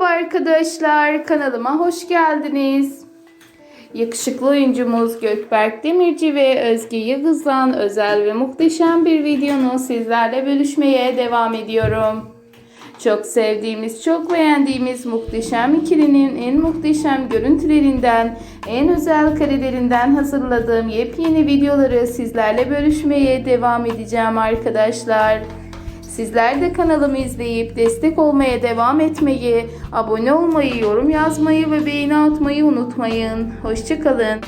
Merhaba arkadaşlar, kanalıma hoş geldiniz. Yakışıklı oyuncumuz Gökberk Demirci ve Özge Yıldız'dan özel ve muhteşem bir videonu sizlerle bölüşmeye devam ediyorum. Çok sevdiğimiz, çok beğendiğimiz muhteşem ikilinin en muhteşem görüntülerinden, en özel karelerinden hazırladığım yepyeni videoları sizlerle bölüşmeye devam edeceğim arkadaşlar. Sizler de kanalımı izleyip destek olmaya devam etmeyi, abone olmayı, yorum yazmayı ve beğeni atmayı unutmayın. Hoşçakalın.